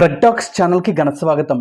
ప్రగ్టాక్స్ ఛానల్కి ఘన స్వాగతం.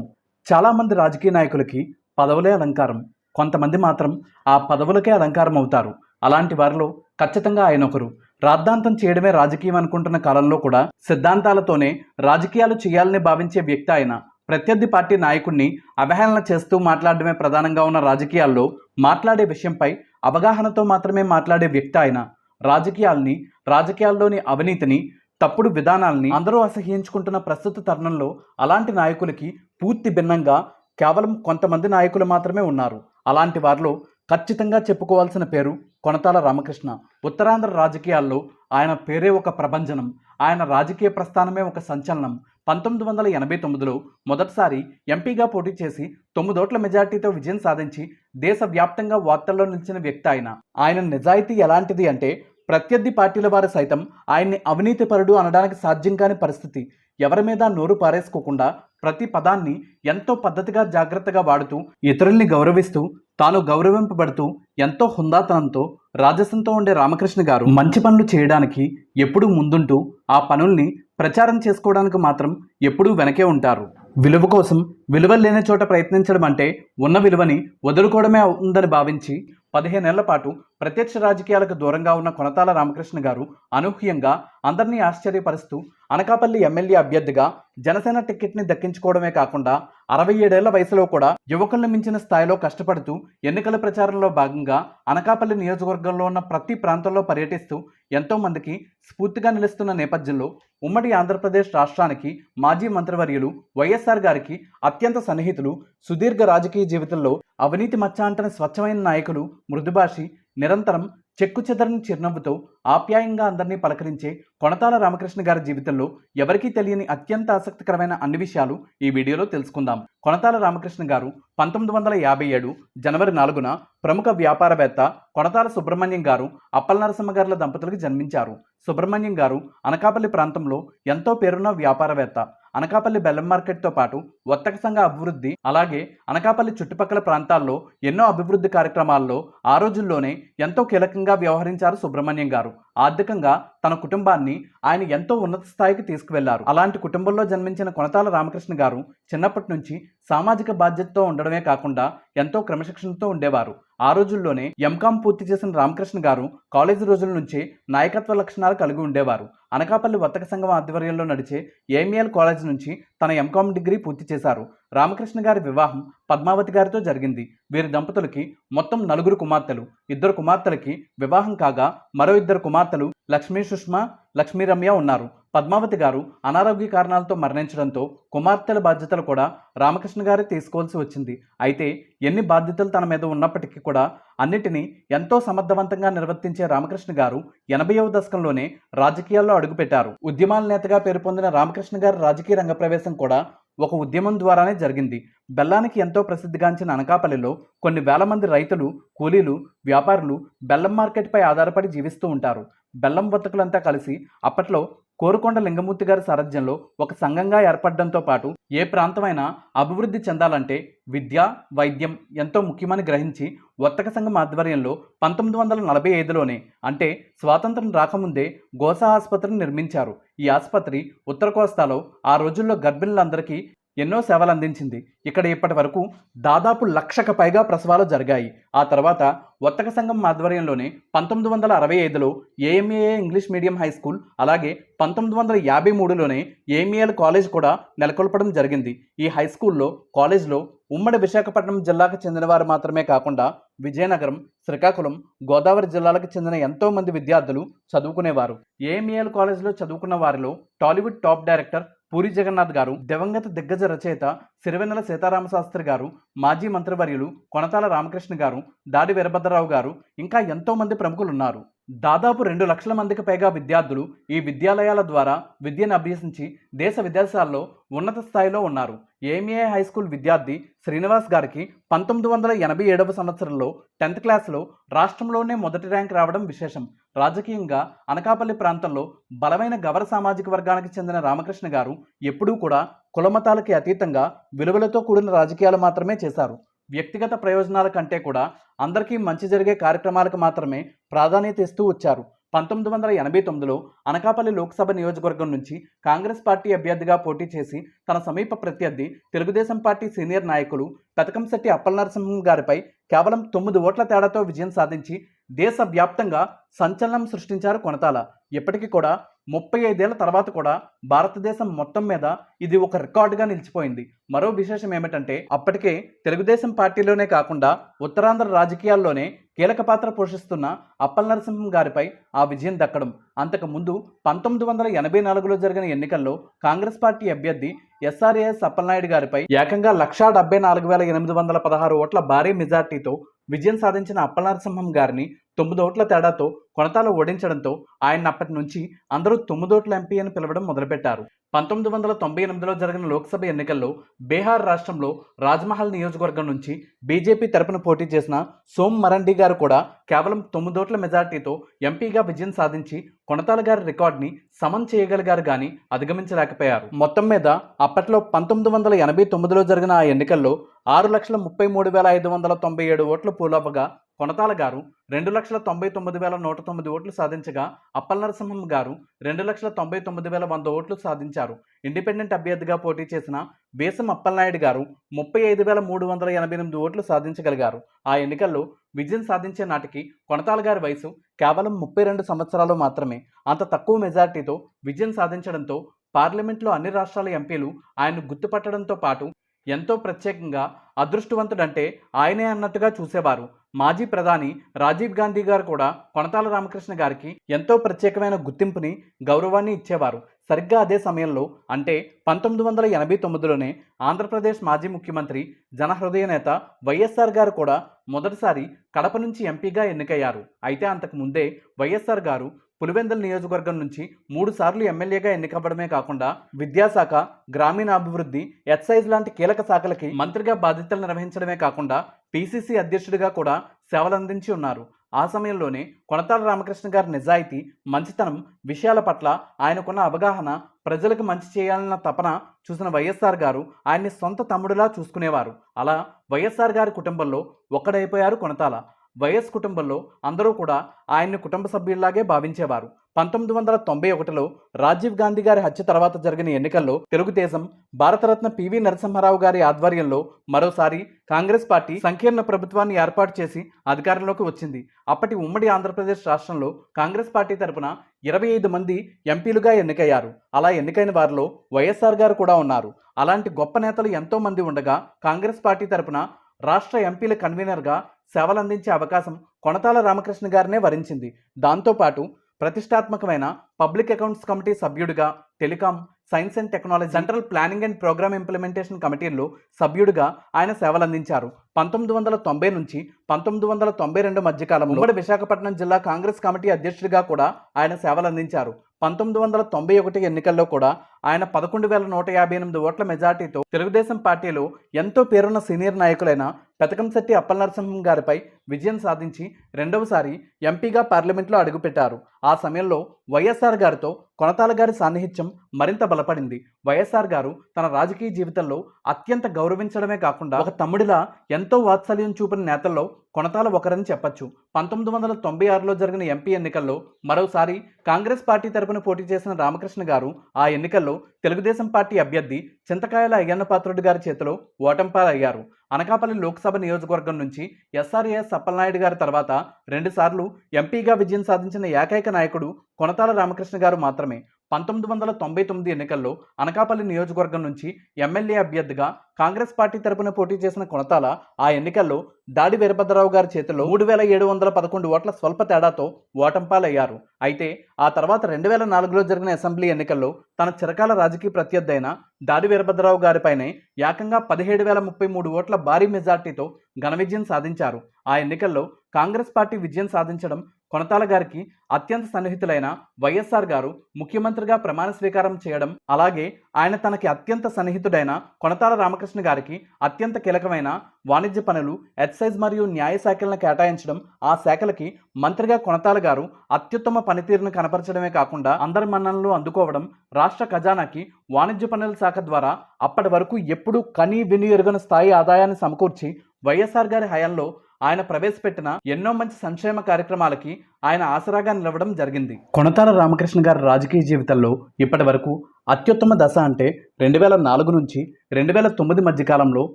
చాలామంది రాజకీయ నాయకులకి పదవులే అలంకారం. కొంతమంది మాత్రం ఆ పదవులకే అలంకారం అవుతారు. అలాంటి వారిలో ఖచ్చితంగా ఆయన ఒకరు. రాద్ధాంతం చేయడమే రాజకీయం అనుకుంటున్న కాలంలో కూడా సిద్ధాంతాలతోనే రాజకీయాలు చేయాలని భావించే వ్యక్తి ఆయన. ప్రత్యర్థి పార్టీ నాయకుడిని అవహేళన చేస్తూ మాట్లాడడమే ప్రధానంగా ఉన్న రాజకీయాల్లో మాట్లాడే విషయంపై అవగాహనతో మాత్రమే మాట్లాడే వ్యక్తి ఆయన. రాజకీయాల్ని రాజకీయాల్లోని అవినీతిని తప్పుడు విధానాల్ని అందరూ అసహ్యించుకుంటున్న ప్రస్తుత తరుణంలో అలాంటి నాయకులకి పూర్తి భిన్నంగా కేవలం కొంతమంది నాయకులు మాత్రమే ఉన్నారు. అలాంటి వారిలో ఖచ్చితంగా చెప్పుకోవాల్సిన పేరు కొనతాల రామకృష్ణ. ఉత్తరాంధ్ర రాజకీయాల్లో ఆయన పేరే ఒక ప్రభంజనం. ఆయన రాజకీయ ప్రస్థానమే ఒక సంచలనం. పంతొమ్మిది వందల ఎనభై తొమ్మిదిలో మొదటిసారి ఎంపీగా పోటీ చేసి తొమ్మిదోట్ల మెజార్టీతో విజయం సాధించి దేశవ్యాప్తంగా వార్తల్లో నిలిచిన వ్యక్తి ఆయన. ఆయన నిజాయితీ ఎలాంటిది అంటే ప్రత్యర్థి పార్టీల వారు సైతం ఆయన్ని అవినీతిపరుడు అనడానికి సాధ్యం కాని పరిస్థితి. ఎవరి మీద నోరు పారేసుకోకుండా ప్రతి పదాన్ని ఎంతో పద్ధతిగా జాగ్రత్తగా వాడుతూ ఇతరుల్ని గౌరవిస్తూ తాను గౌరవింపబడుతూ ఎంతో హుందాతనంతో రాజసంతో ఉండే రామకృష్ణ గారు మంచి పనులు చేయడానికి ఎప్పుడూ ముందుంటూ ఆ పనుల్ని ప్రచారం చేసుకోవడానికి మాత్రం ఎప్పుడూ వెనకే ఉంటారు. విలువ కోసం విలువ లేని చోట ప్రయత్నించడం అంటే ఉన్న విలువని వదులుకోవడమే ఉందని భావించి పదిహేనేళ్ళ పాటు ప్రత్యక్ష రాజకీయాలకు దూరంగా ఉన్న కొనతాల రామకృష్ణ గారు అనూహ్యంగా అందరినీ ఆశ్చర్యపరుస్తూ అనకాపల్లి ఎమ్మెల్యే అభ్యర్థిగా జనసేన టికెట్ని దక్కించుకోవడమే కాకుండా అరవై ఏడేళ్ళ వయసులో కూడా యువకులను మించిన స్థాయిలో కష్టపడుతూ ఎన్నికల ప్రచారంలో భాగంగా అనకాపల్లి నియోజకవర్గంలో ఉన్న ప్రతి ప్రాంతంలో పర్యటిస్తూ ఎంతోమందికి స్ఫూర్తిగా నిలుస్తున్న నేపథ్యంలో ఉమ్మడి ఆంధ్రప్రదేశ్ రాష్ట్రానికి మాజీ మంత్రివర్యులు వైఎస్ఆర్ గారికి అత్యంత సన్నిహితులు సుదీర్ఘ రాజకీయ జీవితంలో అవినీతి మచ్చ అంటని స్వచ్ఛమైన నాయకులు మృదుభాషి నిరంతరం చెక్కు చెదరని చిరునవ్వుతో ఆప్యాయంగా అందరినీ పలకరించే కొనతాల రామకృష్ణ గారి జీవితంలో ఎవరికీ తెలియని అత్యంత ఆసక్తికరమైన అన్ని విషయాలు ఈ వీడియోలో తెలుసుకుందాం. కొనతాల రామకృష్ణ గారు పంతొమ్మిది వందల యాభై ఏడు జనవరి నాలుగున ప్రముఖ వ్యాపారవేత్త కొనతాల సుబ్రహ్మణ్యం గారు అప్పల నరసింహ గారుల దంపతులకు జన్మించారు. సుబ్రహ్మణ్యం గారు అనకాపల్లి ప్రాంతంలో ఎంతో పేరున్న వ్యాపారవేత్త. అనకాపల్లి బెల్లం మార్కెట్తో పాటు వర్తక సంఘ అభివృద్ధి అలాగే అనకాపల్లి చుట్టుపక్కల ప్రాంతాల్లో ఎన్నో అభివృద్ధి కార్యక్రమాల్లో ఆ రోజుల్లోనే ఎంతో కీలకంగా వ్యవహరించారు సుబ్రహ్మణ్యం గారు. ఆర్థికంగా తన కుటుంబాన్ని ఆయన ఎంతో ఉన్నత స్థాయికి తీసుకువెళ్ళారు. అలాంటి కుటుంబంలో జన్మించిన కొనతాల రామకృష్ణ గారు చిన్నప్పటి నుంచి సామాజిక బాధ్యతతో ఉండడమే కాకుండా ఎంతో క్రమశిక్షణతో ఉండేవారు. ఆ రోజుల్లోనే ఎంకామ్ పూర్తి చేసిన రామకృష్ణ గారు కాలేజీ రోజుల నుంచే నాయకత్వ లక్షణాలు కలిగి ఉండేవారు. అనకాపల్లి వర్తక సంఘం ఆధ్వర్యంలో నడిచే ఏమిఎల్ కాలేజ్ నుంచి తన ఎంకామ్ డిగ్రీ పూర్తి చేశారు. రామకృష్ణ గారి వివాహం పద్మావతి గారితో జరిగింది. వీరి దంపతులకి మొత్తం నలుగురు కుమార్తెలు. ఇద్దరు కుమార్తెలకి వివాహం కాగా మరో ఇద్దరు కుమార్తెలు లక్ష్మీ సుష్మా లక్ష్మీ రమ్య ఉన్నారు. పద్మావతి గారు అనారోగ్య కారణాలతో మరణించడంతో కుమార్తెల బాధ్యతలు కూడా రామకృష్ణ గారే తీసుకోవాల్సి వచ్చింది. అయితే ఎన్ని బాధ్యతలు తన మీద ఉన్నప్పటికీ కూడా అన్నిటినీ ఎంతో సమర్థవంతంగా నిర్వర్తించే రామకృష్ణ గారు ఎనభైవ దశకంలోనే రాజకీయాల్లో అడుగుపెట్టారు. ఉద్యమాల నేతగా పేరు పొందిన రామకృష్ణ గారి రాజకీయ రంగ ప్రవేశం కూడా ఒక ఉద్యమం ద్వారానే జరిగింది. బెల్లానికి ఎంతో ప్రసిద్ధిగాంచిన అనకాపల్లిలో కొన్ని వేల మంది రైతులు కూలీలు వ్యాపారులు బెల్లం మార్కెట్పై ఆధారపడి జీవిస్తూ ఉంటారు. బెల్లం వర్తకులంతా కలిసి అప్పట్లో కోరుకొండ లింగమూర్తి గారి సారథ్యంలో ఒక సంఘంగా ఏర్పడడంతో పాటు ఏ ప్రాంతమైనా అభివృద్ధి చెందాలంటే విద్య వైద్యం ఎంతో ముఖ్యమని గ్రహించి వర్తక సంఘం ఆధ్వర్యంలో పంతొమ్మిది వందల నలభై ఐదులోనే అంటే స్వాతంత్రం రాకముందే గోసా ఆసుపత్రిని నిర్మించారు. ఈ ఆసుపత్రి ఉత్తర కోస్తాలో ఆ రోజుల్లో గర్భిణులందరికీ ఎన్నో సేవలు అందించింది. ఇక్కడ ఇప్పటి వరకు దాదాపు లక్షకు పైగా ప్రసవాలు జరిగాయి. ఆ తర్వాత వర్తక సంఘం ఆధ్వర్యంలోనే పంతొమ్మిది వందల అరవై ఐదులో AMAA English medium high school అలాగే పంతొమ్మిది వందల యాభై మూడులోనే ఏఎంఏఎల్ కాలేజ్ కూడా నెలకొల్పడం జరిగింది. ఈ హై స్కూల్లో కాలేజ్లో ఉమ్మడి విశాఖపట్నం జిల్లాకు చెందిన వారు మాత్రమే కాకుండా విజయనగరం శ్రీకాకుళం గోదావరి జిల్లాలకు చెందిన ఎంతో మంది విద్యార్థులు చదువుకునేవారు. ఏఎంఏఎల్ కాలేజ్లో చదువుకున్న వారిలో Tollywood top director Puri Jagannadh గారు దివంగత దిగ్గజ రచయిత సిరివెన్నెల సీతారామశాస్త్రి గారు మాజీ మంత్రివర్యులు కొనతాల రామకృష్ణ గారు దాడి వీరభద్రరావు గారు ఇంకా ఎంతోమంది ప్రముఖులు ఉన్నారు దాదాపు రెండు లక్షల మందికి పైగా విద్యార్థులు ఈ విద్యాలయాల ద్వారా విద్యను అభ్యసించి దేశ విదేశాల్లో ఉన్నత స్థాయిలో ఉన్నారు. ఏమిఏ హై స్కూల్ విద్యార్థి శ్రీనివాస్ గారికి పంతొమ్మిది వందల ఎనభై ఏడవ సంవత్సరంలో టెన్త్ క్లాస్లో రాష్ట్రంలోనే మొదటి ర్యాంక్ రావడం విశేషం. రాజకీయంగా అనకాపల్లి ప్రాంతంలో బలమైన గవర సామాజిక వర్గానికి చెందిన రామకృష్ణ గారు ఎప్పుడూ కూడా కులమతాలకి అతీతంగా విలువలతో కూడిన రాజకీయాలు మాత్రమే చేశారు. వ్యక్తిగత ప్రయోజనాల కంటే కూడా అందరికీ మంచి జరిగే కార్యక్రమాలకు మాత్రమే ప్రాధాన్యత ఇస్తూ వచ్చారు. పంతొమ్మిది వందల ఎనభై తొమ్మిదిలో అనకాపల్లి లోక్సభ నియోజకవర్గం నుంచి కాంగ్రెస్ పార్టీ అభ్యర్థిగా పోటీ చేసి తన సమీప ప్రత్యర్థి తెలుగుదేశం పార్టీ సీనియర్ నాయకులు పెతకంశెట్టి అప్పలనరసింహం గారిపై కేవలం తొమ్మిది ఓట్ల తేడాతో విజయం సాధించి దేశవ్యాప్తంగా సంచలనం సృష్టించారు కొనతాల. ఇప్పటికీ కూడా ముప్పై ఐదేళ్ళ తర్వాత కూడా భారతదేశం మొత్తం మీద ఇది ఒక రికార్డుగా నిలిచిపోయింది. మరో విశేషం ఏమిటంటే అప్పటికే తెలుగుదేశం పార్టీలోనే కాకుండా ఉత్తరాంధ్ర రాజకీయాల్లోనే కీలక పాత్ర పోషిస్తున్న అప్పల నరసింహం గారిపై ఆ విజయం దక్కడం. అంతకు ముందు పంతొమ్మిది వందల ఎనభై నాలుగులో జరిగిన ఎన్నికల్లో కాంగ్రెస్ పార్టీ అభ్యర్థి ఎస్ఆర్ఏఎస్ అప్పలనాయుడు గారిపై ఏకంగా లక్షా డెబ్బై నాలుగు వేల ఎనిమిది వందల పదహారు ఓట్ల భారీ మెజార్టీతో విజయం సాధించిన అప్పల నరసింహం గారిని తొమ్మిది ఓట్ల తేడాతో కొనతాలు ఓడించడంతో ఆయన అప్పటి నుంచి అందరూ తొమ్మిదోట్ల ఎంపీ అని పిలవడం మొదలుపెట్టారు. పంతొమ్మిది వందల తొంభై ఎనిమిదిలో జరిగిన లోక్సభ ఎన్నికల్లో బీహార్ రాష్ట్రంలో రాజ్మహల్ నియోజకవర్గం నుంచి బీజేపీ తరపున పోటీ చేసిన సోమ్ మరండి గారు కూడా కేవలం తొమ్మిదోట్ల మెజార్టీతో ఎంపీగా విజయం సాధించి కొనతాల గారి రికార్డుని సమం చేయగలిగారు కానీ అధిగమించలేకపోయారు. మొత్తం మీద అప్పట్లో పంతొమ్మిది వందల ఎనభై తొమ్మిదిలో జరిగిన ఆ ఎన్నికల్లో ఆరు లక్షల ముప్పై మూడు వేల ఐదు వందల తొంభై ఏడు ఓట్లు పోలవ్వగా కొనతాల గారు రెండు లక్షల తొంభై తొమ్మిది వేల నూట తొమ్మిది ఓట్లు సాధించగా అప్పల నరసింహం గారు రెండు లక్షల తొంభై తొమ్మిది వేల వంద ఓట్లు సాధించారు. ఇండిపెండెంట్ అభ్యర్థిగా పోటీ చేసిన బేసం అప్పలనాయుడు గారు ముప్పై ఐదు వేల మూడు వందల ఎనభై ఎనిమిది ఓట్లు సాధించగలిగారు. ఆ ఎన్నికల్లో విజయం సాధించే నాటికి కొనతాల గారి వయసు కేవలం ముప్పై రెండు సంవత్సరాలు మాత్రమే. అంత తక్కువ మెజార్టీతో విజయం సాధించడంతో పార్లమెంట్లో అన్ని రాష్ట్రాల ఎంపీలు ఆయన్ను గుర్తుపట్టడంతో పాటు ఎంతో ప్రత్యేకంగా అదృష్టవంతుడంటే ఆయనే అన్నట్టుగా చూసేవారు. మాజీ ప్రధాని రాజీవ్ గాంధీ గారు కూడా కొనతాల రామకృష్ణ గారికి ఎంతో ప్రత్యేకమైన గుర్తింపుని గౌరవాన్ని ఇచ్చేవారు. సరిగ్గా అదే సమయంలో అంటే పంతొమ్మిది వందల ఎనభై తొమ్మిదిలోనే ఆంధ్రప్రదేశ్ మాజీ ముఖ్యమంత్రి జనహృదయ నేత వైఎస్ఆర్ గారు కూడా మొదటిసారి కడప నుంచి ఎంపీగా ఎన్నికయ్యారు. అయితే అంతకు ముందే వైఎస్ఆర్ గారు పులివెందుల నియోజకవర్గం నుంచి మూడు సార్లు ఎమ్మెల్యేగా ఎన్నికవ్వడమే కాకుండా విద్యాశాఖ గ్రామీణాభివృద్ధి ఎక్సైజ్ లాంటి కీలక శాఖలకి మంత్రిగా బాధ్యతలు నిర్వహించడమే కాకుండా పీసీసీ అధ్యక్షుడిగా కూడా సేవలందించి ఉన్నారు. ఆ సమయంలోనే కొనతాల రామకృష్ణ గారి నిజాయితీ మంచితనం విషయాల పట్ల ఆయనకున్న అవగాహన ప్రజలకు మంచి చేయాలన్న తపన చూసిన వైఎస్ఆర్ గారు ఆయన్ని సొంత తమ్ముడిలా చూసుకునేవారు. అలా వైఎస్ఆర్ గారి కుటుంబంలో ఒక్కడైపోయారు కొనతాల. వైఎస్ కుటుంబంలో అందరూ కూడా ఆయన్ని కుటుంబ సభ్యుల్లాగే భావించేవారు. పంతొమ్మిది వందల తొంభై ఒకటిలో రాజీవ్ గాంధీ గారి హత్య తర్వాత జరిగిన ఎన్నికల్లో తెలుగుదేశం భారతరత్న పివి నరసింహారావు గారి ఆధ్వర్యంలో మరోసారి కాంగ్రెస్ పార్టీ సంకీర్ణ ప్రభుత్వాన్ని ఏర్పాటు చేసి అధికారంలోకి వచ్చింది. అప్పటి ఉమ్మడి ఆంధ్రప్రదేశ్ రాష్ట్రంలో కాంగ్రెస్ పార్టీ తరపున ఇరవై ఐదు మంది ఎంపీలుగా ఎన్నికయ్యారు. అలా ఎన్నికైన వారిలో వైఎస్ఆర్ గారు కూడా ఉన్నారు. అలాంటి గొప్ప నేతలు ఎంతో మంది ఉండగా కాంగ్రెస్ పార్టీ తరపున రాష్ట్ర ఎంపీల కన్వీనర్గా సేవలందించే అవకాశం కొనతాల రామకృష్ణ గారినే వరించింది. దాంతోపాటు ప్రతిష్టాత్మకమైన పబ్లిక్ అకౌంట్స్ కమిటీ సభ్యుడిగా telecom science and technology central planning and programme implementation కమిటీల్లో సభ్యుడిగా ఆయన సేవలందించారు. పంతొమ్మిది వందల తొంభై నుంచి పంతొమ్మిది వందల తొంభై రెండు మధ్యకాలం ఉమ్మడి విశాఖపట్నం జిల్లా కాంగ్రెస్ కమిటీ అధ్యక్షుడిగా కూడా ఆయన సేవలందించారు. పంతొమ్మిది వందల తొంభై ఒకటి ఎన్నికల్లో కూడా ఆయన పదకొండు వేల నూట యాభై ఎనిమిది ఓట్ల మెజార్టీతో తెలుగుదేశం పార్టీలో ఎంతో పేరున్న సీనియర్ నాయకులైన పెతకంశెట్టి అప్పల నరసింహం గారిపై విజయం సాధించి రెండవసారి ఎంపీగా పార్లమెంట్లో అడుగుపెట్టారు. ఆ సమయంలో వైఎస్ఆర్ గారితో కొనతాల గారి సాన్నిహిత్యం మరింత బలపడింది. వైఎస్ఆర్ గారు తన రాజకీయ జీవితంలో అత్యంత గౌరవించడమే కాకుండా ఒక తమ్ముడిలా ఎంతో వాత్సల్యం చూపిన నేతల్లో కొనతాల ఒకరని చెప్పొచ్చు. పంతొమ్మిది వందల తొంభై ఆరులో జరిగిన ఎంపీ ఎన్నికల్లో మరోసారి కాంగ్రెస్ పార్టీ తరపున పోటీ చేసిన రామకృష్ణ గారు ఆ ఎన్నికల్లో తెలుగుదేశం పార్టీ అభ్యర్థి చింతకాయల అయ్యన్నపాత్రుడు గారి చేతిలో ఓటంపాలయ్యారు. అనకాపల్లి లోక్సభ నియోజకవర్గం నుంచి ఎస్ఆర్ఏఎస్ అప్పలనాయుడు గారి తర్వాత రెండుసార్లు ఎంపీగా విజయం సాధించిన ఏకైక నాయకుడు కొనతాల రామకృష్ణ గారు మాత్రమే. పంతొమ్మిది వందల తొంభై తొమ్మిది ఎన్నికల్లో అనకాపల్లి నియోజకవర్గం నుంచి ఎమ్మెల్యే అభ్యర్థిగా కాంగ్రెస్ పార్టీ తరపున పోటీ చేసిన కొనతాల ఆ ఎన్నికల్లో దాడి వీరభద్రరావు గారి చేతిలో మూడు వేల ఏడు వందల పదకొండు ఓట్ల స్వల్ప తేడాతో ఓటంపాలయ్యారు. అయితే ఆ తర్వాత రెండు వేల నాలుగులో జరిగిన అసెంబ్లీ ఎన్నికల్లో తన చిరకాల రాజకీయ ప్రత్యర్థి అయిన దాడి వీరభద్రరావు గారిపైనే ఏకంగా పదిహేడు వేల ముప్పై మూడు ఓట్ల భారీ మెజార్టీతో ఘన విజయం సాధించారు. ఆ ఎన్నికల్లో కాంగ్రెస్ పార్టీ విజయం సాధించడం కొనతాల గారికి అత్యంత సన్నిహితులైన వైఎస్ఆర్ గారు ముఖ్యమంత్రిగా ప్రమాణ స్వీకారం చేయడం అలాగే ఆయన తనకి అత్యంత సన్నిహితుడైన కొనతాల రామకృష్ణ గారికి అత్యంత కీలకమైన వాణిజ్య పనులు ఎక్సైజ్ మరియు న్యాయ శాఖలను కేటాయించడం ఆ శాఖలకి మంత్రిగా కొనతాల గారు అత్యుత్తమ పనితీరును కనపరచడమే కాకుండా అందరి మన్ననలు అందుకోవడం రాష్ట్ర ఖజానాకి వాణిజ్య పనుల శాఖ ద్వారా అప్పటి వరకు ఎప్పుడూ కనీ విని ఎరుగని స్థాయి ఆదాయాన్ని సమకూర్చి వైఎస్ఆర్ గారి హయాంలో ఆయన ప్రవేశపెట్టిన ఎన్నో మంచి సంక్షేమ కార్యక్రమాలకి ఆయన ఆసరాగా నిలవడం జరిగింది. కొనతాల రామకృష్ణ గారి రాజకీయ జీవితంలో ఇప్పటి వరకు అత్యుత్తమ దశ అంటే రెండు వేల నాలుగు నుంచి రెండు వేల తొమ్మిది మధ్య కాలంలో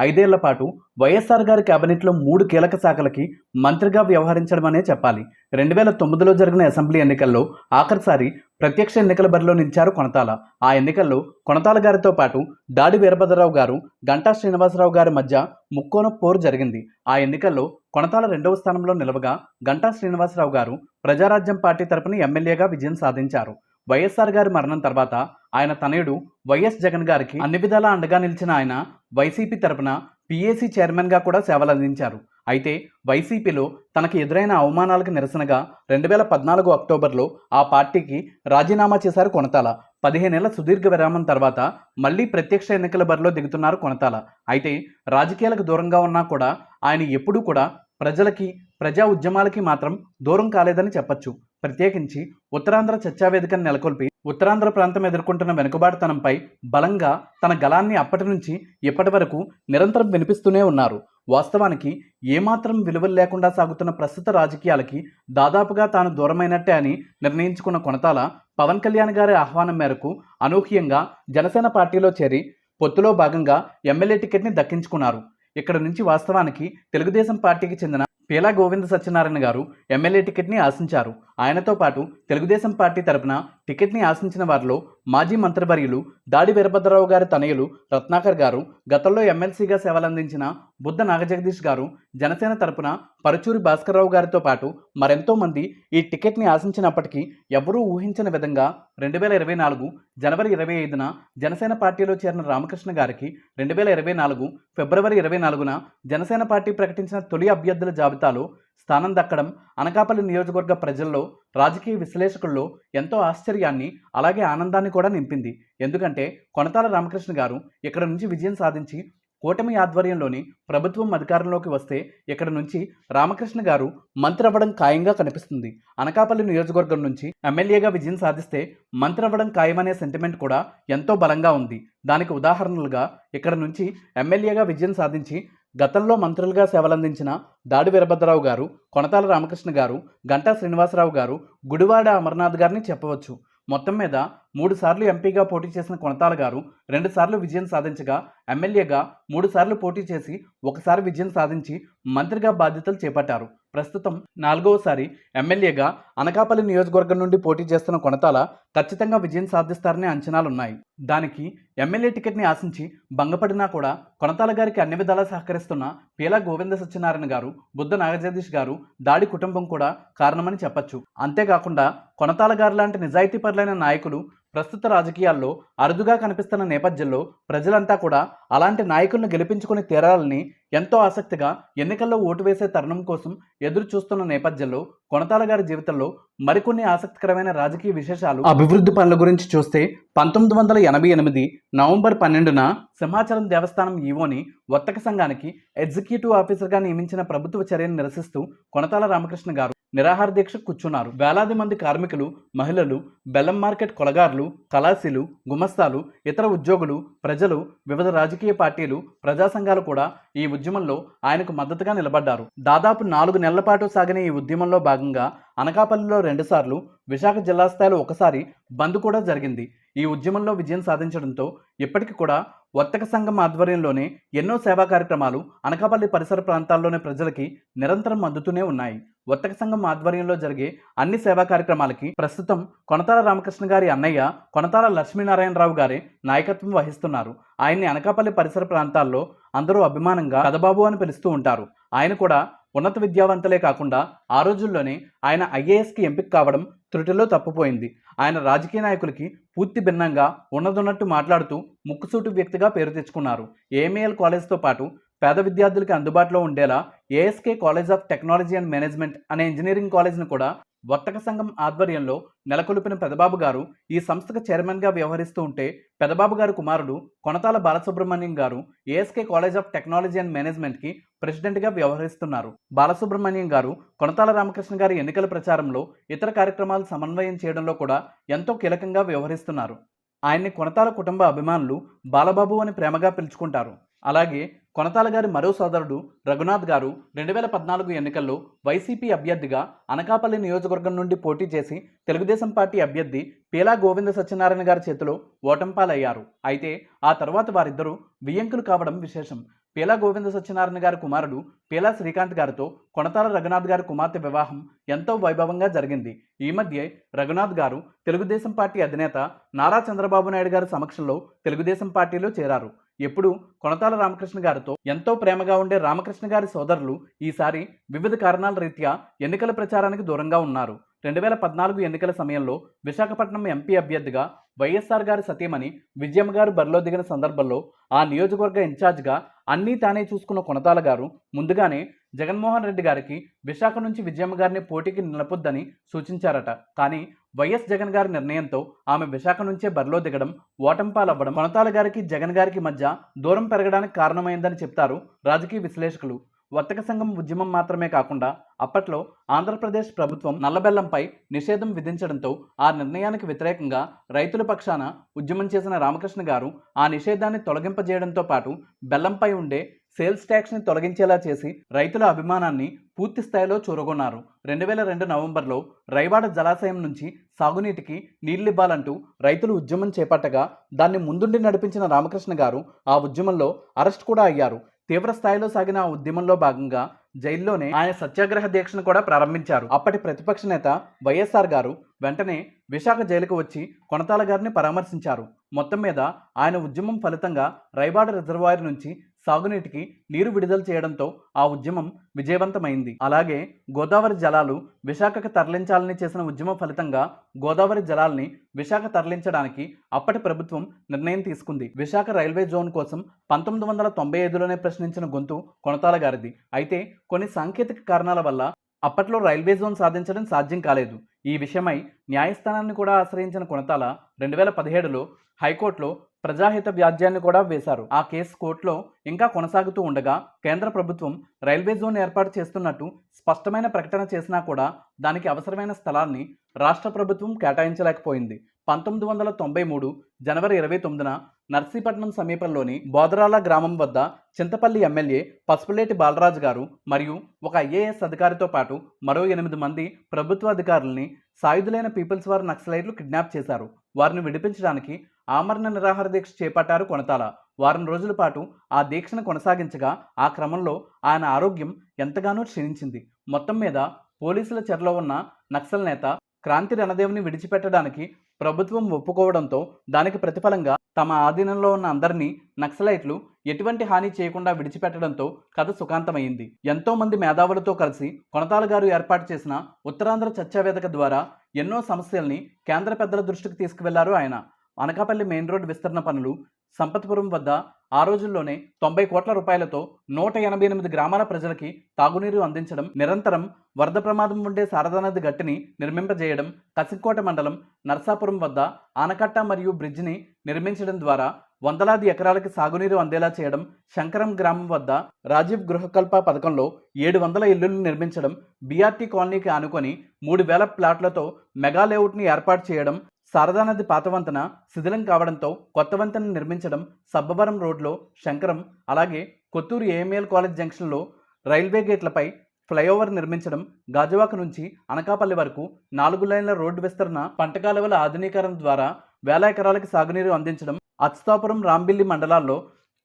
ఐదేళ్ళ పాటు వైఎస్ఆర్ గారి కేబినెట్లో మూడు కీలక శాఖలకి మంత్రిగా వ్యవహరించడం అనే చెప్పాలి. రెండు వేల తొమ్మిదిలో జరిగిన అసెంబ్లీ ఎన్నికల్లో ఆఖరిసారి ప్రత్యక్ష ఎన్నికల బరిలో నిలిచారు కొనతాల. ఆ ఎన్నికల్లో కొనతాల గారితో పాటు దాడి వీరభద్రరావు గారు గంటా శ్రీనివాసరావు గారి మధ్య ముక్కోన పోరు జరిగింది. ఆ ఎన్నికల్లో కొనతాల రెండవ స్థానంలో నిలవగా గంటా శ్రీనివాసరావు గారు ప్రజారాజ్యం పార్టీ తరపున ఎమ్మెల్యేగా విజయం సాధించారు. వైఎస్ఆర్ గారి మరణం తర్వాత ఆయన తనయుడు వైఎస్ జగన్ గారికి అన్ని విధాలా అండగా నిలిచిన ఆయన వైసీపీ తరపున పిఏసీ చైర్మన్గా కూడా సేవలందించారు. అయితే వైసీపీలో తనకు ఎదురైన అవమానాలకు నిరసనగా రెండు వేల పద్నాలుగు అక్టోబర్లో ఆ పార్టీకి రాజీనామా చేశారు కొనతాల. పదిహేనేళ్ళ సుదీర్ఘ విరామం తర్వాత మళ్ళీ ప్రత్యక్ష ఎన్నికల బరిలో దిగుతున్నారు కొనతాల. అయితే రాజకీయాలకు దూరంగా ఉన్నా కూడా ఆయన ఎప్పుడూ కూడా ప్రజలకి ప్రజా ఉద్యమాలకి మాత్రం దూరం కాలేదని చెప్పచ్చు. ప్రత్యేకించి ఉత్తరాంధ్ర చర్చావేదికను నెలకొల్పి ఉత్తరాంధ్ర ప్రాంతం ఎదుర్కొంటున్న వెనుకబాటుతనంపై బలంగా తన గలాన్ని అప్పటి నుంచి ఇప్పటి వరకు నిరంతరం వినిపిస్తూనే ఉన్నారు. వాస్తవానికి ఏమాత్రం విలువలు లేకుండా సాగుతున్న ప్రస్తుత రాజకీయాలకి దాదాపుగా తాను దూరమైనట్టే అని నిర్ణయించుకున్న కొనతాల పవన్ కళ్యాణ్ గారి ఆహ్వానం మేరకు అనూహ్యంగా జనసేన పార్టీలో చేరి పొత్తులో భాగంగా ఎమ్మెల్యే టికెట్ని దక్కించుకున్నారు. ఇక్కడ నుంచి వాస్తవానికి తెలుగుదేశం పార్టీకి చెందిన పీలా గోవింద సత్యనారాయణ గారు ఎమ్మెల్యే టికెట్ని ఆశించారు. ఆయనతో పాటు తెలుగుదేశం పార్టీ తరపున టికెట్ని ఆశించిన వారిలో మాజీ మంత్రివర్యులు దాడి వీరభద్రరావు గారి తనయులు రత్నాకర్ గారు గతంలో ఎమ్మెల్సీగా సేవలందించిన బుద్ధ నాగజగదీష్ గారు జనసేన తరపున పరుచూరి భాస్కర్రావు గారితో పాటు మరెంతో మంది ఈ టికెట్ని ఆశించినప్పటికీ ఎవరూ ఊహించిన విధంగా రెండు వేల ఇరవై నాలుగు జనవరి ఇరవై ఐదున జనసేన పార్టీలో చేరిన రామకృష్ణ గారికి రెండు వేల ఇరవై నాలుగు ఫిబ్రవరి ఇరవై నాలుగున జనసేన పార్టీ ప్రకటించిన తొలి అభ్యర్థుల జాబితాలో స్థానం దక్కడం అనకాపల్లి నియోజకవర్గ ప్రజల్లో రాజకీయ విశ్లేషకుల్లో ఎంతో ఆశ్చర్యాన్ని అలాగే ఆనందాన్ని కూడా నింపింది. ఎందుకంటే కొనతాల రామకృష్ణ గారు ఇక్కడ నుంచి విజయం సాధించి కూటమి ఆధ్వర్యంలోని ప్రభుత్వం అధికారంలోకి వస్తే ఇక్కడ నుంచి రామకృష్ణ గారు మంత్రి అవ్వడం ఖాయంగా కనిపిస్తుంది. అనకాపల్లి నియోజకవర్గం నుంచి ఎమ్మెల్యేగా విజయం సాధిస్తే మంత్రి అవ్వడం ఖాయమనే సెంటిమెంట్ కూడా ఎంతో బలంగా ఉంది. దానికి ఉదాహరణలుగా ఇక్కడ నుంచి ఎమ్మెల్యేగా విజయం సాధించి గతంలో మంత్రులుగా సేవలందించిన దాడి వీరభద్రరావు గారు కొనతాల రామకృష్ణ గారు గంటా శ్రీనివాసరావు గారు గుడివాడ అమర్నాథ్ గారిని చెప్పవచ్చు. మొత్తం మీద మూడు సార్లు ఎంపీగా పోటీ చేసిన కొనతాల గారు రెండుసార్లు విజయం సాధించగా ఎమ్మెల్యేగా మూడుసార్లు పోటీ చేసి ఒకసారి విజయం సాధించి మంత్రిగా బాధ్యతలు చేపట్టారు. ప్రస్తుతం నాలుగవసారి ఎమ్మెల్యేగా అనకాపల్లి నియోజకవర్గం నుండి పోటీ చేస్తున్న కొనతాల ఖచ్చితంగా విజయం సాధిస్తారనే అంచనాలున్నాయి. దానికి ఎమ్మెల్యే టికెట్ని ఆశించి భంగపడినా కూడా కొనతాల గారికి అన్ని విధాలా సహకరిస్తున్న పీలా గోవింద సత్యనారాయణ గారు బుద్ధ నాగజగదీష్ గారు దాడి కుటుంబం కూడా కారణమని చెప్పచ్చు. అంతేకాకుండా కొనతాల గారు లాంటి నిజాయితీ పరులైన నాయకులు ప్రస్తుత రాజకీయాల్లో అరుదుగా కనిపిస్తున్న నేపథ్యంలో ప్రజలంతా కూడా అలాంటి నాయకులను గెలిపించుకుని తీరాలని ఎంతో ఆసక్తిగా ఎన్నికల్లో ఓటు వేసే తరుణం కోసం ఎదురు చూస్తున్న నేపథ్యంలో కొనతాల గారి జీవితంలో మరికొన్ని ఆసక్తికరమైన రాజకీయ విశేషాలు అభివృద్ధి పనుల గురించి చూస్తే పంతొమ్మిది వందల ఎనభై ఎనిమిది నవంబర్ పన్నెండున సింహాచలం దేవస్థానం ఈవోని వర్తక సంఘానికి ఎగ్జిక్యూటివ్ ఆఫీసర్గా నియమించిన ప్రభుత్వ చర్యను నిరసిస్తూ కొనతాల రామకృష్ణ గారు నిరాహార దీక్ష కూర్చున్నారు. వేలాది మంది కార్మికులు మహిళలు బెల్లం మార్కెట్ కొలగారులు కళాశీలు గుమస్తాలు ఇతర ఉద్యోగులు ప్రజలు వివిధ రాజకీయ పార్టీలు ప్రజా సంఘాలు కూడా ఈ ఉద్యమంలో ఆయనకు మద్దతుగా నిలబడ్డారు. దాదాపు నాలుగు నెలల పాటు సాగిన ఈ ఉద్యమంలో భాగంగా అనకాపల్లిలో రెండుసార్లు విశాఖ జిల్లా స్థాయిలో ఒకసారి బంద్ కూడా జరిగింది. ఈ ఉద్యమంలో విజయం సాధించడంతో ఇప్పటికి కూడా వర్తక సంఘం ఆధ్వర్యంలోనే ఎన్నో సేవా కార్యక్రమాలు అనకాపల్లి పరిసర ప్రాంతాల్లోని ప్రజలకి నిరంతరం అందుతూనే ఉన్నాయి. వర్తక సంఘం ఆధ్వర్యంలో జరిగే అన్ని సేవా కార్యక్రమాలకి ప్రస్తుతం కొనతాల రామకృష్ణ గారి అన్నయ్య కొనతాల లక్ష్మీనారాయణరావు గారే నాయకత్వం వహిస్తున్నారు. ఆయన్ని అనకాపల్లి పరిసర ప్రాంతాల్లో అందరూ అభిమానంగా కథబాబు అని పిలుస్తూ ఉంటారు. ఆయన కూడా ఉన్నత విద్యావంతులే కాకుండా ఆ రోజుల్లోనే ఆయన ఐఏఎస్కి ఎంపిక కావడం త్రుటిలో తప్పిపోయింది. ఆయన రాజకీయ నాయకులకి పూర్తి భిన్నంగా ఉన్నదున్నట్టు మాట్లాడుతూ ముక్కుసూటి వ్యక్తిగా పేరు తెచ్చుకున్నారు. ఏఎంఏఎల్ కాలేజ్తో పాటు పేద విద్యార్థులకి అందుబాటులో ఉండేలా ASK college of technology and management అనే ఇంజనీరింగ్ కాలేజ్ను కూడా వర్తక సంఘం ఆధ్వర్యంలో నెలకొల్పిన పెదబాబు గారు ఈ సంస్థకు చైర్మన్గా వ్యవహరిస్తూ ఉంటే పెదబాబు గారి కుమారుడు కొనతాల బాలసుబ్రహ్మణ్యం గారు ASK college of technology and మేనేజ్మెంట్కి ప్రెసిడెంట్గా వ్యవహరిస్తున్నారు. బాలసుబ్రహ్మణ్యం గారు కొనతాల రామకృష్ణ గారి ఎన్నికల ప్రచారంలో ఇతర కార్యక్రమాలు సమన్వయం చేయడంలో కూడా ఎంతో కీలకంగా వ్యవహరిస్తున్నారు. ఆయన్ని కొనతాల కుటుంబ అభిమానులు బాలబాబు అని ప్రేమగా పిలుచుకుంటారు. అలాగే కొనతాల గారి మరో సోదరుడు రఘునాథ్ గారు రెండు వేల పద్నాలుగు ఎన్నికల్లో వైసీపీ అభ్యర్థిగా అనకాపల్లి నియోజకవర్గం నుండి పోటీ చేసి తెలుగుదేశం పార్టీ అభ్యర్థి పీలా గోవింద సత్యనారాయణ గారి చేతిలో ఓటంపాలయ్యారు. అయితే ఆ తర్వాత వారిద్దరూ వియ్యంకులు కావడం విశేషం. పీలా గోవింద సత్యనారాయణ గారి కుమారుడు పీలా శ్రీకాంత్ గారితో కొనతాల రఘునాథ్ గారి కుమార్తె వివాహం ఎంతో వైభవంగా జరిగింది. ఈ మధ్య రఘునాథ్ గారు తెలుగుదేశం పార్టీ అధినేత నారా చంద్రబాబు నాయుడు గారి సమక్షంలో తెలుగుదేశం పార్టీలో చేరారు. ఎప్పుడు కొనతాల రామకృష్ణ గారితో ఎంతో ప్రేమగా ఉండే రామకృష్ణ గారి సోదరులు ఈసారి వివిధ కారణాల రీత్యా ఎన్నికల ప్రచారానికి దూరంగా ఉన్నారు. రెండు వేల పద్నాలుగు ఎన్నికల సమయంలో విశాఖపట్నం ఎంపీ అభ్యర్థిగా వైఎస్ఆర్ గారి సతీమణి విజయమ్మ గారు బరిలో దిగిన సందర్భంలో ఆ నియోజకవర్గ ఇన్ఛార్జ్గా అన్నీ తానే చూసుకున్న కొనతాల గారు ముందుగానే జగన్మోహన్ రెడ్డి గారికి విశాఖ నుంచి విజయమ్మ గారిని పోటీకి నిలపొద్దని సూచించారట. కానీ వైఎస్ జగన్ గారి నిర్ణయంతో ఆమె విశాఖ నుంచే బరిలో దిగడం ఓటంపాలవ్వడం కొనతాల గారికి జగన్ గారికి మధ్య దూరం పెరగడానికి కారణమైందని చెప్తారు రాజకీయ విశ్లేషకులు. వర్తక సంఘం ఉద్యమం మాత్రమే కాకుండా అప్పట్లో ఆంధ్రప్రదేశ్ ప్రభుత్వం నల్లబెల్లంపై నిషేధం విధించడంతో ఆ నిర్ణయానికి వ్యతిరేకంగా రైతుల పక్షాన ఉద్యమం చేసిన రామకృష్ణ గారు ఆ నిషేధాన్ని తొలగింపజేయడంతో పాటు బెల్లంపై ఉండే సేల్స్ ట్యాక్స్ని తొలగించేలా చేసి రైతుల అభిమానాన్ని పూర్తి స్థాయిలో చూరగొన్నారు. రెండు వేల రెండు నవంబర్లో రైవాడ జలాశయం నుంచి సాగునీటికి నీళ్ళివ్వాలంటూ రైతులు ఉద్యమం చేపట్టగా దాన్ని ముందుండి నడిపించిన రామకృష్ణ గారు ఆ ఉద్యమంలో అరెస్ట్ కూడా అయ్యారు. తీవ్ర స్థాయిలో సాగిన ఆ ఉద్యమంలో భాగంగా జైల్లోనే ఆయన సత్యాగ్రహ దీక్షను కూడా ప్రారంభించారు. అప్పటి ప్రతిపక్ష నేత వైఎస్ఆర్ గారు వెంటనే విశాఖ జైలుకు వచ్చి కొనతాల గారిని పరామర్శించారు. మొత్తం మీద ఆయన ఉద్యమం ఫలితంగా రైవాడ రిజర్వాయర్ నుంచి సాగునీటికి నీరు విడుదల చేయడంతో ఆ ఉద్యమం విజయవంతమైంది. అలాగే గోదావరి జలాలు విశాఖకు తరలించాలని చేసిన ఉద్యమం ఫలితంగా గోదావరి జలాల్ని విశాఖ తరలించడానికి అప్పటి ప్రభుత్వం నిర్ణయం తీసుకుంది. విశాఖ రైల్వే జోన్ కోసం పంతొమ్మిది వందల తొంభై ఐదులోనే ప్రశ్నించిన గొంతు కొనతాల గారిది. అయితే కొన్ని సాంకేతిక కారణాల వల్ల అప్పట్లో రైల్వే జోన్ సాధించడం సాధ్యం కాలేదు. ఈ విషయమై న్యాయస్థానాన్ని కూడా ఆశ్రయించిన కొనతాల రెండు వేల పదిహేడులో హైకోర్టులో ప్రజాహిత వ్యాజ్యాన్ని కూడా వేశారు. ఆ కేసు కోర్టులో ఇంకా కొనసాగుతూ ఉండగా కేంద్ర ప్రభుత్వం రైల్వే జోన్ ఏర్పాటు చేస్తున్నట్టు స్పష్టమైన ప్రకటన చేసినా కూడా దానికి అవసరమైన స్థలాన్ని రాష్ట్ర ప్రభుత్వం కేటాయించలేకపోయింది. పంతొమ్మిది వందల తొంభై మూడు జనవరి ఇరవై తొమ్మిదిన నర్సీపట్నం సమీపంలోని బోదరాల గ్రామం వద్ద చింతపల్లి ఎమ్మెల్యే పసుపులేటి బాలరాజు గారు మరియు ఒక ఐఏఎస్ అధికారితో పాటు మరో ఎనిమిది మంది ప్రభుత్వ అధికారుల్ని సాయుధులైన పీపుల్స్ వార్ నక్సలైట్లు కిడ్నాప్ చేశారు. వారిని విడిపించడానికి ఆమరణ నిరాహార దీక్ష చేపట్టారు కొనతాల. వారం రోజుల పాటు ఆ దీక్షను కొనసాగించగా ఆ క్రమంలో ఆయన ఆరోగ్యం ఎంతగానో క్షీణించింది. మొత్తం మీద పోలీసుల చెరలో ఉన్న నక్సల్ నేత క్రాంతి రణదేవ్ని విడిచిపెట్టడానికి ప్రభుత్వం ఒప్పుకోవడంతో దానికి ప్రతిఫలంగా తమ ఆధీనంలో ఉన్న అందరినీ నక్సలైట్లు ఎటువంటి హాని చేయకుండా విడిచిపెట్టడంతో కథ సుఖాంతమైంది ఎంతోమంది మేధావులతో కలిసి కొనతాల గారు ఏర్పాటు చేసిన ఉత్తరాంధ్ర చర్చావేదిక ద్వారా ఎన్నో సమస్యల్ని కేంద్ర పెద్దల దృష్టికి తీసుకువెళ్ళారు ఆయన. అనకాపల్లి మెయిన్ రోడ్ విస్తరణ పనులు సంపత్పురం వద్ద ఆ రోజుల్లోనే తొంభై కోట్ల రూపాయలతో నూట ఎనభై ఎనిమిది గ్రామాల ప్రజలకి తాగునీరు అందించడం నిరంతరం వరద ప్రమాదం ఉండే శారదానది గట్టిని నిర్మింపజేయడం కసికోట మండలం నర్సాపురం వద్ద ఆనకట్ట మరియు బ్రిడ్జిని నిర్మించడం ద్వారా వందలాది ఎకరాలకి సాగునీరు అందేలా చేయడం శంకరం గ్రామం వద్ద రాజీవ్ గృహకల్ప పథకంలో ఏడు వందల ఇళ్ళను నిర్మించడం బీఆర్టీ కాలనీకి ఆనుకొని మూడు వేల ప్లాట్లతో మెగా లేఅవుట్ని ఏర్పాటు చేయడం శారదానది పాత వంతెన శిథిలం కావడంతో కొత్త వంతెన నిర్మించడం సబ్బవరం రోడ్లో శంకరం అలాగే కొత్తూరు ఏఎంఎల్ కాలేజ్ జంక్షన్లో రైల్వే గేట్లపై ఫ్లైఓవర్ నిర్మించడం గాజువాక నుంచి అనకాపల్లి వరకు నాలుగు లైన్ల రోడ్డు విస్తరణ పంటకాలువల ఆధునీకరణ ద్వారా వేల ఎకరాలకి సాగునీరు అందించడం అచ్చుతాపురం రాంబిల్లి మండలాల్లో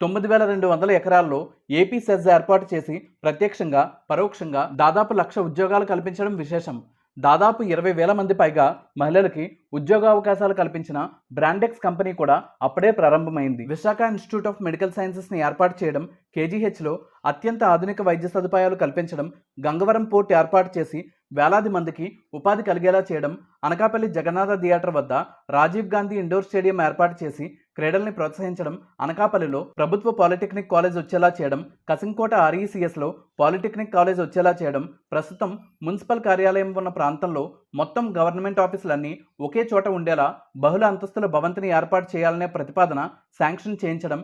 తొమ్మిది వేల రెండు వందల ఎకరాల్లో ఏపీ సెజ్ ఏర్పాటు చేసి ప్రత్యక్షంగా పరోక్షంగా దాదాపు లక్ష ఉద్యోగాలు కల్పించడం విశేషం. దాదాపు ఇరవై వేల మంది పైగా మహిళలకి ఉద్యోగావకాశాలు కల్పించిన బ్రాండెక్స్ కంపెనీ కూడా అప్పుడే ప్రారంభమైంది. విశాఖ ఇన్స్టిట్యూట్ ఆఫ్ మెడికల్ సైన్సెస్ని ఏర్పాటు చేయడం కేజీహెచ్లో అత్యంత ఆధునిక వైద్య సదుపాయాలు కల్పించడం గంగవరం పోర్ట్ ఏర్పాటు చేసి వేలాది మందికి ఉపాధి కలిగేలా చేయడం అనకాపల్లి జగన్నాథ థియేటర్ వద్ద రాజీవ్ గాంధీ ఇండోర్ స్టేడియం ఏర్పాటు చేసి క్రీడల్ని ప్రోత్సహించడం అనకాపల్లిలో ప్రభుత్వ పాలిటెక్నిక్ కాలేజ్ వచ్చేలా చేయడం కసింకోట ఆర్ఈసీఎస్లో పాలిటెక్నిక్ కాలేజ్ వచ్చేలా చేయడం ప్రస్తుతం మున్సిపల్ కార్యాలయం ఉన్న ప్రాంతంలో మొత్తం గవర్నమెంట్ ఆఫీసులన్నీ ఒకే చోట ఉండేలా బహుళ అంతస్తుల భవంతిని ఏర్పాటు చేయాలనే ప్రతిపాదన శాంక్షన్ చేయించడం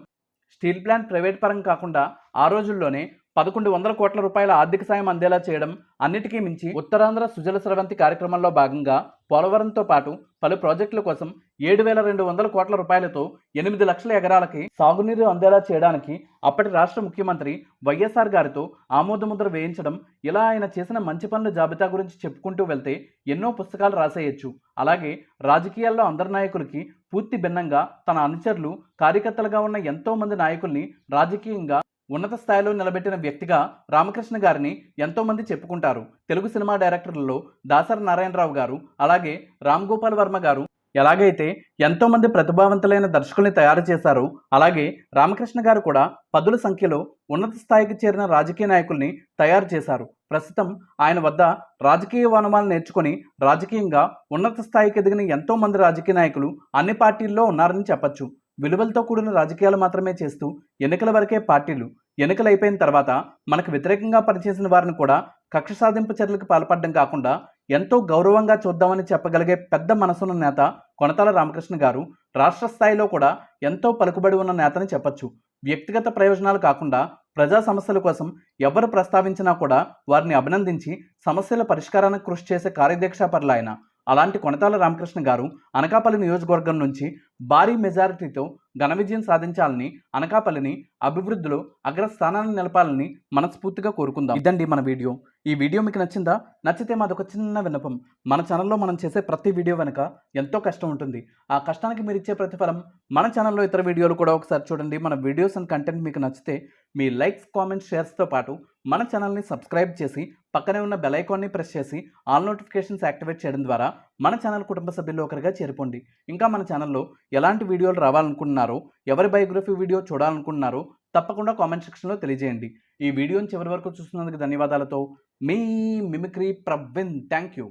స్టీల్ ప్లాంట్ ప్రైవేట్ పరం కాకుండా ఆ రోజుల్లోనే పదకొండు వందల కోట్ల రూపాయల ఆర్థిక సాయం అందేలా చేయడం అన్నిటికీ మించి ఉత్తరాంధ్ర సుజల స్రవంతి కార్యక్రమంలో భాగంగా పోలవరంతో పాటు పలు ప్రాజెక్టుల కోసం ఏడు వేల రెండు వందల కోట్ల రూపాయలతో ఎనిమిది లక్షల ఎకరాలకి సాగునీరు అందేలా చేయడానికి అప్పటి రాష్ట్ర ముఖ్యమంత్రి వైఎస్ఆర్ గారితో ఆమోదముద్ర వేయించడం ఇలా ఆయన చేసిన మంచి పనుల జాబితా గురించి చెప్పుకుంటూ వెళ్తే ఎన్నో పుస్తకాలు రాసేయచ్చు. అలాగే రాజకీయాల్లో అందరి నాయకులకి పూర్తి భిన్నంగా తన అనుచరులు కార్యకర్తలుగా ఉన్న ఎంతో మంది నాయకుల్ని రాజకీయంగా ఉన్నత స్థాయిలో నిలబెట్టిన వ్యక్తిగా రామకృష్ణ గారిని ఎంతోమంది చెప్పుకుంటారు. తెలుగు సినిమా డైరెక్టర్లలో దాసరి నారాయణరావు గారు అలాగే రామ్ గోపాల్ వర్మ గారు ఎలాగైతే ఎంతోమంది ప్రతిభావంతులైన దర్శకుల్ని తయారు చేశారో అలాగే రామకృష్ణ గారు కూడా పదుల సంఖ్యలో ఉన్నత స్థాయికి చేరిన రాజకీయ నాయకుల్ని తయారు చేశారు. ప్రస్తుతం ఆయన వద్ద రాజకీయ వనమాలు నేర్చుకొని రాజకీయంగా ఉన్నత స్థాయికి ఎదిగిన ఎంతోమంది రాజకీయ నాయకులు అన్ని పార్టీల్లో ఉన్నారని చెప్పొచ్చు. విలువలతో కూడిన రాజకీయాలు మాత్రమే చేస్తూ ఎన్నికల వరకే పార్టీలు ఎన్నికలు అయిపోయిన తర్వాత మనకు వ్యతిరేకంగా పనిచేసిన వారిని కూడా కక్ష సాధింపు చర్యలకు పాల్పడడం కాకుండా ఎంతో గౌరవంగా చూద్దామని చెప్పగలిగే పెద్ద మనసున్న నేత కొనతాల రామకృష్ణ గారు రాష్ట్ర స్థాయిలో కూడా ఎంతో పలుకుబడి ఉన్న నేతని చెప్పొచ్చు. వ్యక్తిగత ప్రయోజనాలు కాకుండా ప్రజా సమస్యల కోసం ఎవరు ప్రస్తావించినా కూడా వారిని అభినందించి సమస్యల పరిష్కారానికి కృషి చేసే కార్యదీక్షాపరులు ఆయన అలాంటి కొనతాల రామకృష్ణ గారు అనకాపల్లి నియోజకవర్గం నుంచి భారీ మెజారిటీతో ఘన విజయం సాధించాలని అనకాపల్లిని అభివృద్ధిలో అగ్రస్థానాన్ని నిలపాలని మనస్ఫూర్తిగా కోరుకుందాం. ఇదండి మన వీడియో. ఈ వీడియో మీకు నచ్చిందా? నచ్చితే మాదొక చిన్న విన్నపం. మన ఛానల్లో మనం చేసే ప్రతి వీడియో వెనుక ఎంతో కష్టం ఉంటుంది. ఆ కష్టానికి మీరు ఇచ్చే ప్రతిఫలం మన ఛానల్లో ఇతర వీడియోలు కూడా ఒకసారి చూడండి. మన వీడియోస్ అండ్ కంటెంట్ మీకు నచ్చితే మీ లైక్స్ కామెంట్స్ షేర్స్తో పాటు మన ఛానల్ని సబ్స్క్రైబ్ చేసి పక్కనే ఉన్న బెల్ ఐకాన్ని ప్రెస్ చేసి ఆల్ నోటిఫికేషన్స్ యాక్టివేట్ చేయడం ద్వారా మన ఛానల్ కుటుంబ సభ్యుల్లో ఒకరిగా చేరుకోండి ఇంకా మన ఛానల్లో ఎలాంటి వీడియోలు రావాలనుకుంటున్నారో ఎవరి బయోగ్రఫీ వీడియో చూడాలనుకుంటున్నారో తప్పకుండా కామెంట్ సెక్షన్లో తెలియజేయండి. ఈ వీడియోని చివరి వరకు చూస్తున్నందుకు ధన్యవాదాలతో మీ మిమిక్రీ ప్రవీణ్. Thank you